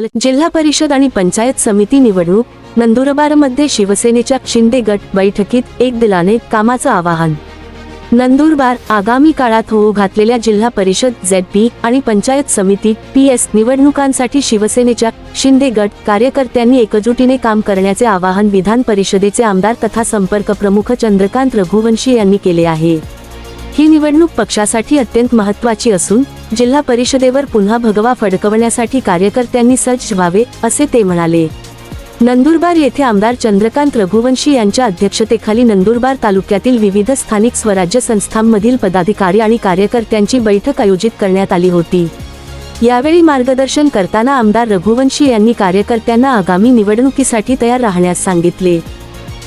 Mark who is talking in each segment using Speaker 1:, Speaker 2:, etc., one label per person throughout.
Speaker 1: जिल्हा परिषद आणि पंचायत समिती निवडणूक नंदुरबारमध्ये शिवसेनेच्या शिंदे गट बैठकीत एक दिलाने कामाचं आवाहन. नंदुरबार आगामी काळात होऊ घातलेल्या जिल्हा परिषद झेड पी आणि पंचायत समिती पी एस निवडणुकांसाठी शिवसेनेच्या शिंदे गट कार्यकर्त्यांनी एकजुटीने काम करण्याचे आवाहन विधान परिषदेचे आमदार तथा संपर्क प्रमुख चंद्रकांत रघुवंशी यांनी केले आहे. ही निवडणूक पक्षासाठी अत्यंत महत्वाची असून जिल्हा परिषदेवर पुन्हा भगवा फडकवण्यासाठी कार्यकर्त्यांनी सज्ज व्हावे असे ते म्हणाले. नंदुरबार येथे आमदार चंद्रकांत रघुवंशी यांच्या अध्यक्षतेखाली नंदुरबार तालुक्यातील विविध स्थानिक स्वराज्य संस्थांमधील पदाधिकारी आणि कार्यकर्त्यांची बैठक आयोजित करण्यात आली होती. यावेळी मार्गदर्शन करताना आमदार रघुवंशी यांनी कार्यकर्त्यांना आगामी निवडणुकीसाठी तयार राहण्यास सांगितले.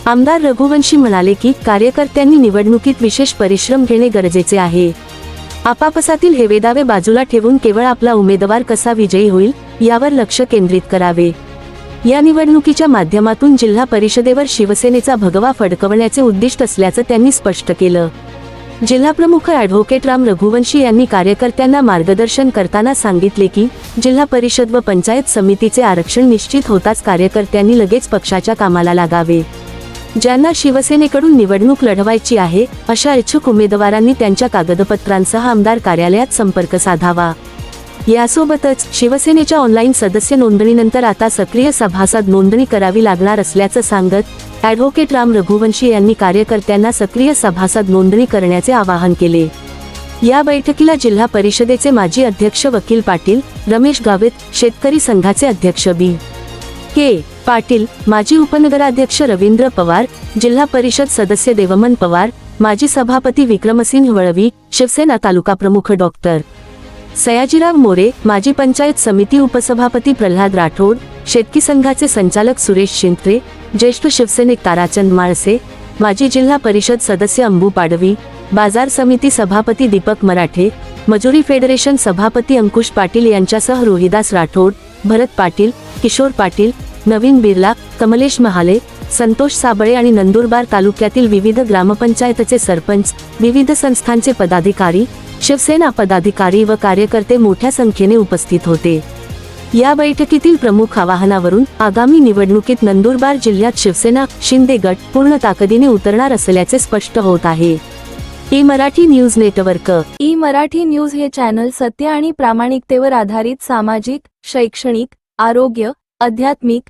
Speaker 1: आमदार रघुवंशी म्हणाले की कार्यकर्त्यांनी निवडणुकीत विशेष परिश्रम घेणे गरजेचे आहे. आपापसातील हेवेदावे बाजूला ठेवून केवळ आपला उमेदवार कसा विजयी होईल यावर लक्ष केंद्रित करावे. या निवडणुकीच्या माध्यमातून जिल्हा परिषदेवर शिवसेनेचा भगवा फडकवण्याचे उद्दिष्ट असल्याचं त्यांनी स्पष्ट केलं. जिल्हाप्रमुख ॲडव्होकेट राम रघुवंशी यांनी कार्यकर्त्यांना मार्गदर्शन करताना सांगितले की जिल्हा परिषद व पंचायत समितीचे आरक्षण निश्चित होताच कार्यकर्त्यांनी लगेच पक्षाच्या कामाला लागावे. ज्यांना शिवसेनेकडून निवडणूक लढवायची आहे अशा इच्छुक उमेदवारांनी त्यांच्या कागदपत्रांसह आमदार कार्यालयात संपर्क साधावा. यासोबतच शिवसेनेच्या ऑनलाईन सदस्य नोंदणीनंतर आता सक्रिय सभासद नोंदणी करावी लागणार असल्याचं सांगत ॲडव्होकेट राम रघुवंशी यांनी कार्यकर्त्यांना सक्रिय सभासद नोंदणी करण्याचे आवाहन केले. या बैठकीला जिल्हा परिषदेचे माजी अध्यक्ष वकील पाटील रमेश गावित शेतकरी संघाचे अध्यक्ष बी. के. पाटील माजी उपनगराध्यक्ष रवींद्र पवार जिल्हा परिषद सदस्य देवमन पवार माजी सभापती विक्रमसिंह वळवी शिवसेना तालुका प्रमुख डॉक्टर सयाजीराव मोरे माजी पंचायत समिती उपसभापती प्रल्हाद राठोड शेतकी संघाचे संचालक सुरेश शिंत्रे ज्येष्ठ शिवसैनिक ताराचंद माळसे माजी जिल्हा परिषद सदस्य अंबू पाडवी बाजार समिती सभापती दीपक मराठे मजुरी फेडरेशन सभापती अंकुश पाटील यांच्यासह रोहिदास राठोड भरत पाटील किशोर पाटील नवीन बिर्ला कमलेश महाले संतोष साबळे आणि नंदुरबार तालुक्यातील विविध ग्रामपंचायतचे सरपंच विविध संस्थांचे पदाधिकारी शिवसेना पदाधिकारी व कार्यकर्ते मोठ्या संख्येने उपस्थित होते. या बैठकीतील प्रमुख आवाहनावरून आगामी निवडणुकीत नंदुरबार जिल्ह्यात शिवसेना शिंदे गट पूर्ण ताकदीने उतरणार असल्याचे स्पष्ट होत आहे. E Marathi news network.
Speaker 2: E Marathi news हे चॅनल सत्य आणि प्रामाणिकतेवर आधारित सामाजिक शैक्षणिक आरोग्य आध्यात्मिक